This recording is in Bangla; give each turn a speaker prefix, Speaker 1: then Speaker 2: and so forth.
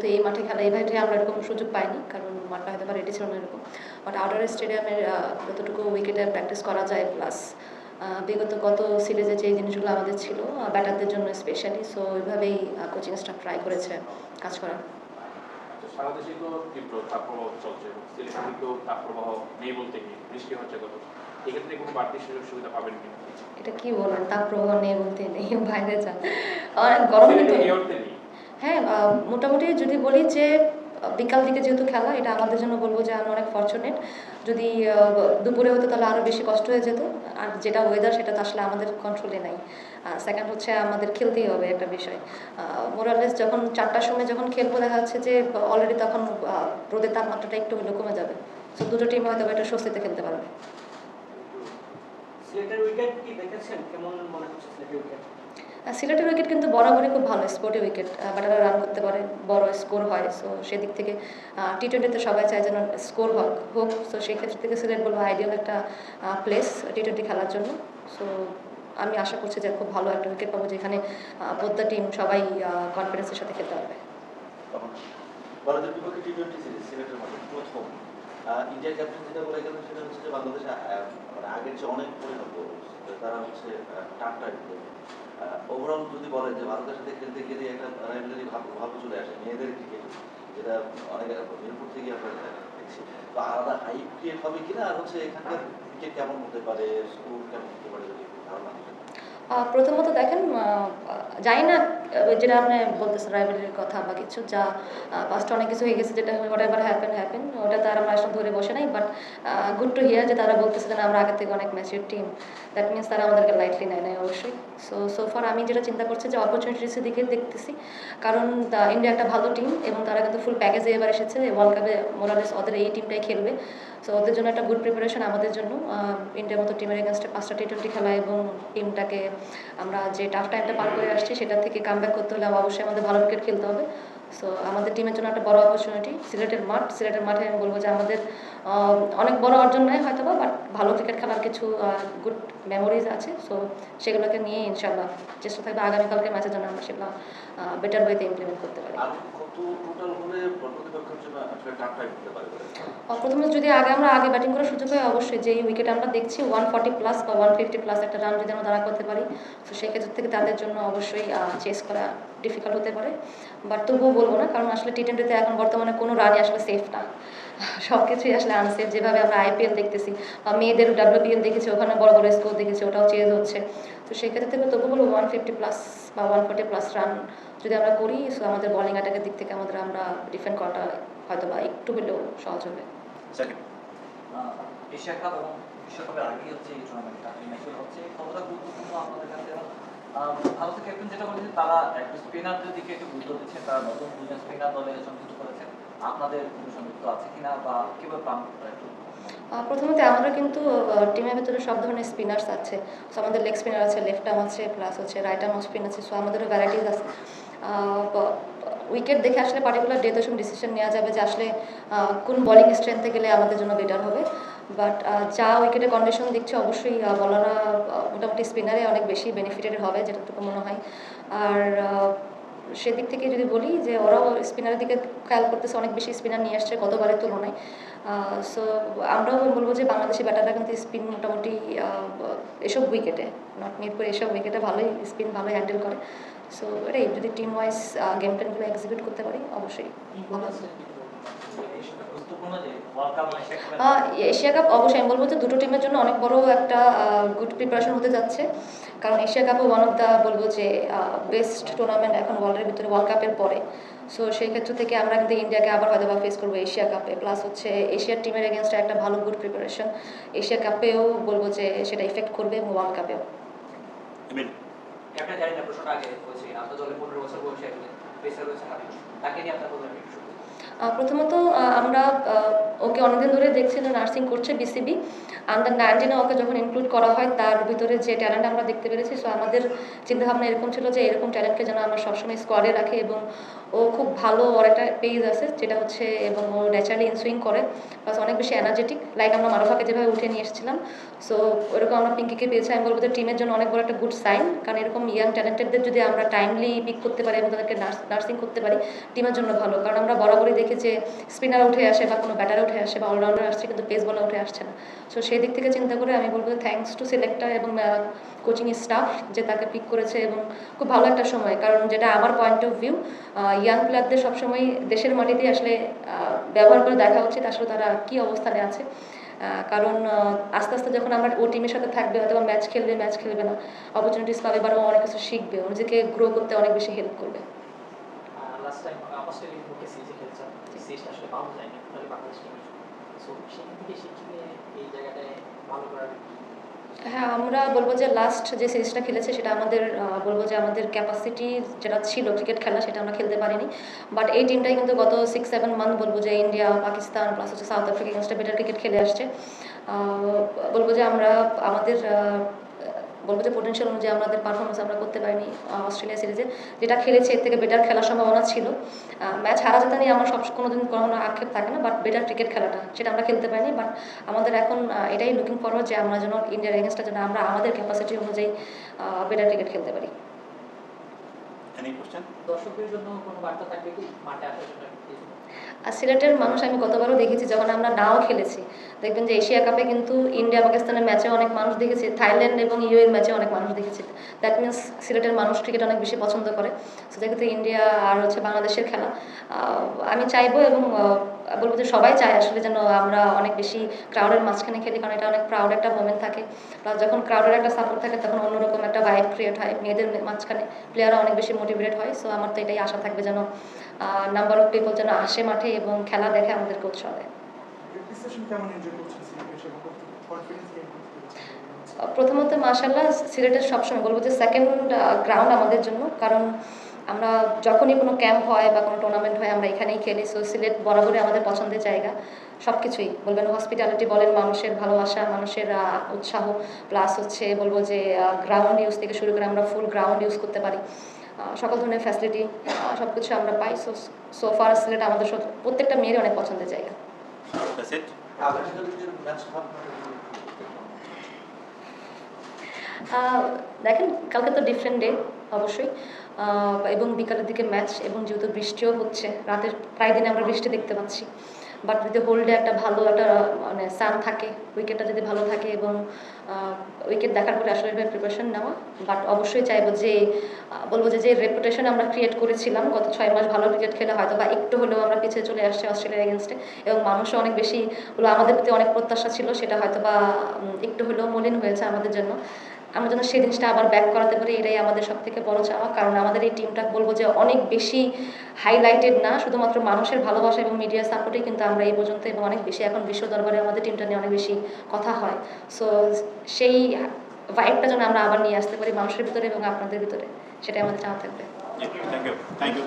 Speaker 1: যেহেতু এই মাঠে খেলা এই মাঠে আমরা এরকম সুযোগ পাইনি কারণ মাঠটা হয়তো বা রেডি ছিল না এরকম। বাট আউটডোর স্টেডিয়ামের যতটুকু উইকেটে প্র্যাকটিস করা যায় প্লাস বিগত গত সিরিজে যে জিনিসগুলো আমাদের ছিল ব্যাটারদের জন্য স্পেশালি সো ওইভাবেই কোচিং স্টাফ ট্রাই করেছে কাজ করার
Speaker 2: তো সারা দেশে তো তীব্র তাপপ্রবাহ চলছে সিলেটের দিকেও তাপপ্রবাহ নেই বলতে নেই বৃষ্টি হচ্ছে কত এক্ষেত্রে কোনো বাড়তি সুযোগ সুবিধা পাবেন কিনা?
Speaker 1: এটা কি বলবেন তাপ প্রবাহ নেই বলতে নেই বাইরে যান অনেক গরম কিন্তু হ্যাঁ মোটামুটি যদি বলি যে, বিকাল দিকে যেহেতু খেলা, এটা আমাদের জন্য বলব যে আমরা অনেক ফর্চুনেট যদি দুপুরে হতো তাহলে আরও বেশি কষ্ট হয়ে যেত, আর যেটা ওয়েদার সেটা তো আসলে আমাদের কন্ট্রোলে নাই। সেকেন্ড হচ্ছে আমাদের খেলতেই হবে একটা বিষয়। মোরালেস যখন চারটার সময় যখন খেলব, দেখা যাচ্ছে যে অলরেডি তখন রোদের তাপমাত্রাটা একটু হলেও কমে যাবে। তো দুটো টিম হয়তো এটা স্বস্তিতে খেলতে পারবে।
Speaker 3: সিলেটের উইকেট কি দেখেছেন? কেমন মনে হচ্ছে সিলেটের উইকেট
Speaker 1: সিলেটের উইকেট কিন্তু বরাবরই খুব ভালো স্পোর্টি উইকেট ব্যাটাররা রান করতে পারে, বড় স্কোর হয় সো সেদিক থেকে টি টোয়েন্টিতে সবাই চায় যেন স্কোর হোক হোক সো সেই ক্ষেত্রে থেকে সিলেট বলব আইডিয়াল একটা প্লেস টি টোয়েন্টি খেলার জন্য। সো আমি আশা করছি যে খুব ভালো একটা উইকেট পাবো যেখানে প্রত্যেক টিম সবাই কনফিডেন্সের সাথে খেলতে পারবে
Speaker 4: তখন ভারতের বিপক্ষে টি টোয়েন্টি সিরিজ সিলেটের মাঠে প্রথম আহ, ইন্ডিয়ার ক্যাপ্টেন যেটা বলে সেটা হচ্ছে যে বাংলাদেশ মানে আগের চেয়ে অনেক পরিণত তারা হচ্ছে টানটা ওভারঅল যদি বলেন যে ভারতের সাথে খেলতে গেলে একটা রাইভেলারি চলে আসে মেয়েদের ক্রিকেট যেটা অনেক মিরপুর থেকে দেখছি। তো আলাদা হাইপ ক্রিয়েট হবে কিনা? আর হচ্ছে এখানকার ক্রিকেট কেমন হতে পারে? স্কোর কেমন হতে পারে? যদি ধারণা
Speaker 1: প্রথমত দেখেন জানি না যেটা আপনি বলতেছেন রাইভালির কথা বা কিছু যা পাস্টে অনেক কিছু হয়ে গেছে যেটা হোয়াট এভার হ্যাপেন হ্যাপেন ওটা তার আমরা আসলে ধরে বসে নাই বাট গুড টু হিয়ার যে তারা বলতেছে যে আমরা আগে থেকে অনেক ম্যাচিউর টিম দ্যাট মিনস তারা আমাদেরকে লাইটলি নেয় নাই অবশ্যই। সো সো ফার আমি যেটা চিন্তা করছি যে অপরচুনিটিসের দিকে দেখতেছি, কারণ ইন্ডিয়া একটা ভালো টিম এবং তারা কিন্তু ফুল প্যাকেজে এবার এসেছে ওয়ার্ল্ড কাপে মোরালেস ওদের এই টিমটাই খেলবে। সো ওদের জন্য একটা গুড প্রিপারেশন আমাদের জন্য ইন্ডিয়ার মতো টিমের এগেনস্টে পাঁচটা টি টোয়েন্টি খেলা এবং টিমটাকে আমরা যে টাফ টাইমটা পার করে আসছি, সেটা থেকে কাম করতে হলে অবশ্যই আমাদের ভালো ক্রিকেট খেলতে হবে। সো আমাদের টিমের জন্য একটা বড় অপরচুনিটি সিলেটের মাঠ। সিলেটের মাঠে আমি বলব যে আমাদের অনেক বড় অর্জন নয় হয়তো বা বাট ভালো ক্রিকেট খেলার কিছু গুড মেমোরিজ আছে। সো সেগুলোকে নিয়ে ইনশাল্লাহ চেষ্টা থাকবে আগামীকালকে ম্যাচের জন্য আমরা সেগুলো বেটার ওয়েতে ইমপ্লিমেন্ট করতে পারি। প্রথমে যদি আগে আমরা আগে ব্যাটিং করার সুযোগ হয়, অবশ্যই যেই উইকেট আমরা দেখছি ওয়ান ফর্টি প্লাস বা ওয়ান ফিফটি প্লাস একটা রান যদি আমরা দাঁড়া করতে পারি, তো সেক্ষেত্রে থেকে তাদের জন্য অবশ্যই চেস করা ডিফিকাল্ট হতে পারে। বাট তবুও বলব না, কারণ আসলে টি টোয়েন্টিতে এখন বর্তমানে কোনো রানই আসলে সেফ না। সব কিছুই আসলে আনসেফ। যেভাবে আমরা আইপিএল দেখতেছি বা মেয়েদের ডাব্লিউপিএল দেখেছি ওখানে বড় বড় স্কোর দেখেছি ওটাও চেঞ্জ হচ্ছে। তো সেক্ষেত্রে থেকে তবু বলব ওয়ান ফিফটি প্লাস বা ওয়ান ফোর্টি প্লাস রান যদি আমরা করি সো আমাদের বলিং অ্যাটাকের দিক থেকে আমাদের আমরা ডিফেন্ড করাটা হয়তো বা একটু হলেও সহজ হবে।
Speaker 5: এশিয়া কাপ এবং বিশ্বকাপের আগেই হচ্ছে এই টুর্নামেন্টটা ম্যাচগুলো হচ্ছে কতটা গুরুত্বপূর্ণ আপনাদের কাছে? ভারতের ক্যাপ্টেন যেটা বলেছেন তারা একটু স্পিনারদের দিকে একটু গুরুত্ব দিচ্ছেন তারা নতুন দুজন স্পিনার দলে সংযুক্ত করেছেন। আপনাদের সংযুক্ত আছে কিনা বা কীভাবে
Speaker 1: প্রথমত আমরা কিন্তু টিমের ভেতরে সব ধরনের স্পিনার্স আছে। আমাদের লেগ স্পিনার আছে লেফট আর্ম আছে প্লাস হচ্ছে রাইট আর্ম স্পিন আছে। সো আমাদেরও ভ্যারাইটিস আছে। উইকেট দেখে আসলে পার্টিকুলার ডেতে সময় ডিসিশন নেওয়া যাবে যে আসলে কোন বোলিং স্ট্রেংথে গেলে আমাদের জন্য বেটার হবে। বাট যা উইকেটের কন্ডিশন দেখছে অবশ্যই বলাররা মোটামুটি স্পিনারে অনেক বেশি বেনিফিটেড হবে যেটাটুকু মনে হয়। আর সেদিক থেকে যদি বলি যে ওরাও স্পিনারের দিকে খেয়াল করতেছে, অনেক বেশি স্পিনার নিয়ে আসছে গতবারের তুলনায়। সো আমরাও বলব যে বাংলাদেশি ব্যাটাররা কিন্তু স্পিন মোটামুটি এসব উইকেটে নট মিরপুর এসব উইকেটে ভালোই স্পিন ভালোই হ্যান্ডেল করে। সো এটাই, যদি টিম ওয়াইজ গেম প্ল্যানগুলো এক্সিকিউট করতে পারি, অবশ্যই। ভালো হবে।
Speaker 5: গুরুত্বপূর্ণ যে ওয়ার্ল্ড কাপ মানে এশিয়া
Speaker 1: এশিয়া কাপ অবশ্যই আমি বলব যে দুটো টিমের জন্য অনেক বড় একটা গুড প্রিপারেশন হতে যাচ্ছে। কারণ এশিয়া কাপও ওয়ান অফ দ্য বলব যে বেস্ট টুর্নামেন্ট এখন ওয়ার্ল্ডের ভিতরে ওয়ার্ল্ড কাপের পরে। সো সেই ক্ষেত্র থেকে আমরা কিন্তু ইন্ডিয়াকে আবার হয়তো বা ফেস করব এশিয়া কাপে। প্লাস হচ্ছে এশিয়ার টিমের এগেনস্টে একটা ভালো গুড প্রিপারেশন এশিয়া কাপেও বলব যে সেটা ইফেক্ট করবে এবং ওয়ার্ল্ড কাপেও
Speaker 6: ক্যাপ্টেন জানি না প্রশ্নটা আগে বলছি। আপনার দলে পনেরো বছর বয়সী একজন পেসার রয়েছে তাকে নিয়ে আপনার প্রথমে
Speaker 1: প্রথমত আমরা ওকে অনেকদিন ধরে দেখছি যে নার্সিং করছে বিসিবি আন্ডার নাইনটিনে ওকে যখন ইনক্লুড করা হয়, তার ভিতরে যে ট্যালেন্ট আমরা দেখতে পেরেছি সো আমাদের চিন্তাভাবনা এরকম ছিল যে এরকম ট্যালেন্টকে যেন আমরা সবসময় স্কোয়াডে রাখি, এবং ও খুব ভালো ওর একটা পেজ আছে, যেটা হচ্ছে, এবং ও ন্যাচারালি ইনসুইং করে প্লাস অনেক বেশি এনার্জেটিক লাইক আমরা মারুফাকে যেভাবে উঠে নিয়ে এসেছিলাম সো ওরকম আমরা পিঙ্কিকে পেয়েছি, আমি বলব যে টিমের জন্য অনেক বড় একটা গুড সাইন কারণ এরকম ইয়াং ট্যালেন্টেডদের যদি আমরা টাইমলি পিক করতে পারি, এবং তাদেরকে নার্সিং করতে পারি টিমের জন্য ভালো, কারণ আমরা বরাবরই দেখি যে স্পিনার উঠে আসে বা কোনো ব্যাটার উঠে আসে বা অলরাউন্ডার আসছে কিন্তু পেস বলা উঠে আসছে না। সো সেই দিক থেকে চিন্তা করে আমি বলব থ্যাঙ্কস টু সিলেক্টার এবং কোচিং স্টাফ যে তাকে পিক করেছে এবং খুব ভালো একটা সময়। কারণ যেটা আমার পয়েন্ট অফ ভিউ ইয়াং প্লেয়ারদের সবসময় দেশের মাটিতে আসলে ব্যবহার করে দেখা উচিত আসলে তারা কি অবস্থানে আছে। কারণ আস্তে আস্তে যখন আমরা ও টিমের সাথে থাকবে হয়তো ম্যাচ খেলবে ম্যাচ খেলবে না। অপরচুনিটিস পাবে বা অনেক কিছু শিখবে। নিজেকে গ্রো করতে অনেক বেশি হেল্প করবে।
Speaker 3: লাস্ট টাইম বিপক্ষে সিরিজে এই সিরিজটা আসলে পাওয়া যায়নি তাহলে বাংলাদেশ টিমের সো সেখান থেকে এই জায়গাটায় ভালো করার
Speaker 1: হ্যাঁ আমরা বলব যে লাস্ট যে সিরিজটা খেলেছে সেটা আমাদের বলব যে আমাদের ক্যাপাসিটি যেটা ছিল ক্রিকেট খেলা সেটা আমরা খেলতে পারিনি। বাট এই টিমটাই কিন্তু গত সিক্স সেভেন মান্থ বলব যে ইন্ডিয়া পাকিস্তান প্লাস হচ্ছে সাউথ আফ্রিকা এগেনস্টে বেটার ক্রিকেট খেলে আসছে। বলব যে আমরা আমাদের বলব যে পোটেন্সিয়াল অনুযায়ী আমাদের পারফরমেন্স আমরা করতে পারিনি অস্ট্রেলিয়া সিরিজে যেটা খেলেছে, এর থেকে বেটার খেলার সম্ভাবনা ছিল। ম্যাচ হারা যেতে নিয়ে আমার সব কোনোদিন কোনো আক্ষেপ থাকে না বাট বেটার ক্রিকেট খেলাটা সেটা আমরা খেলতে পারিনি বাট আমাদের এখন এটাই লুকিং ফরওয়ার্ড যে আমরা যেন ইন্ডিয়ার এগেনস্টটা যেন আমরা, আমাদের ক্যাপাসিটি অনুযায়ী বেটার ক্রিকেট খেলতে পারি।
Speaker 4: এনি কোশ্চেন
Speaker 3: দর্শকদের জন্য কোনো বার্তা থাকবে কি মাঠে আসার জন্য
Speaker 1: আর সিলেটের মানুষ আমি গতবারও দেখেছি যখন আমরা নাও খেলেছি দেখবেন যে এশিয়া কাপে কিন্তু ইন্ডিয়া পাকিস্তানের ম্যাচে অনেক মানুষ দেখেছি থাইল্যান্ড এবং ইউ এর ম্যাচে অনেক মানুষ দেখেছি। দ্যাট মিনস সিলেটের মানুষ ক্রিকেট অনেক বেশি পছন্দ করে। সেক্ষেত্রে ইন্ডিয়া আর হচ্ছে বাংলাদেশের খেলা আমি চাইব এবং বলব যে সবাই চায় আসলে যেন আমরা অনেক বেশি ক্রাউডের মাঝখানে খেলি কারণ এটা অনেক প্রাউড একটা মোমেন্ট থাকে। প্লাস যখন ক্রাউডের একটা সাপোর্ট থাকে তখন অন্যরকম একটা ভাইব ক্রিয়েট হয়। মেয়েদের মাঝখানে প্লেয়াররা অনেক বেশি মোটিভেটেড হয় সো আমার তো এটাই আশা থাকবে যেন নাম্বার অফ পিপল যেন আসে মাঠে এবং খেলা দেখে আমাদেরকে উৎসাহ দেয়। প্রথমত মাশাল্লাহ সিলেটের সবসময় বলব যে সেকেন্ড গ্রাউন্ড আমাদের জন্য কারণ আমরা যখনই কোনো ক্যাম্প হয় বা কোনো টুর্নামেন্ট হয় আমরা এখানেই খেলি সো সিলেট বরাবরই আমাদের পছন্দের জায়গা। সব কিছুই বলবেন হসপিটালিটি বলেন মানুষের ভালোবাসা মানুষের উৎসাহ প্লাস হচ্ছে বলব যে গ্রাউন্ড ইউজ থেকে শুরু করে আমরা ফুল গ্রাউন্ড ইউজ করতে পারি। সকল ধরনের ফ্যাসিলিটি সব কিছু আমরা পাই। সো সোফার সিলেট আমাদের প্রত্যেকটা মেয়েরই অনেক পছন্দের জায়গা। দেখেন কালকে তো ডিফারেন্ট ডে অবশ্যই। আহ, এবং বিকালের দিকে ম্যাচ এবং যেহেতু বৃষ্টিও হচ্ছে রাতের প্রায় দিনে আমরা বৃষ্টি দেখতে পাচ্ছি। বাট যদি হোল্ডে একটা ভালো একটা মানে সান থাকে উইকেটটা যদি ভালো থাকে এবং উইকেট দেখার পরে আসলে প্রিপারেশন নেওয়া। বাট অবশ্যই চাইব যে বলব যে যে রেপুটেশন আমরা ক্রিয়েট করেছিলাম, গত ছয় মাস ভালো ক্রিকেট খেলে হয়তো বা একটু হলেও আমরা পিছিয়ে চলে আসছি অস্ট্রেলিয়ার এগেনস্টে এবং মানুষও অনেক বেশি, হলো আমাদের প্রতি অনেক প্রত্যাশা ছিল, সেটা হয়তো বা একটু হলেও মলিন হয়েছে আমাদের জন্য। আমরা যেন সেই জিনিসটা আবার ব্যাক করাতে পারি, এটাই আমাদের সব থেকে বড় চাওয়া। কারণ আমাদের এই টিমটা বলব যে অনেক বেশি হাইলাইটেড না, শুধুমাত্র মানুষের ভালোবাসা এবং মিডিয়া সাপোর্টেই কিন্তু আমরা এই পর্যন্ত এবং অনেক বেশি এখন বিশ্ব দরবারে আমাদের টিমটা নিয়ে অনেক বেশি কথা হয়। সো সেই ভাইবটা যেন আমরা আবার নিয়ে আসতে পারি মানুষের ভিতরে এবং আপনাদের ভিতরে, সেটাই আমাদের চাওয়া থাকবে।
Speaker 4: Thank you thank you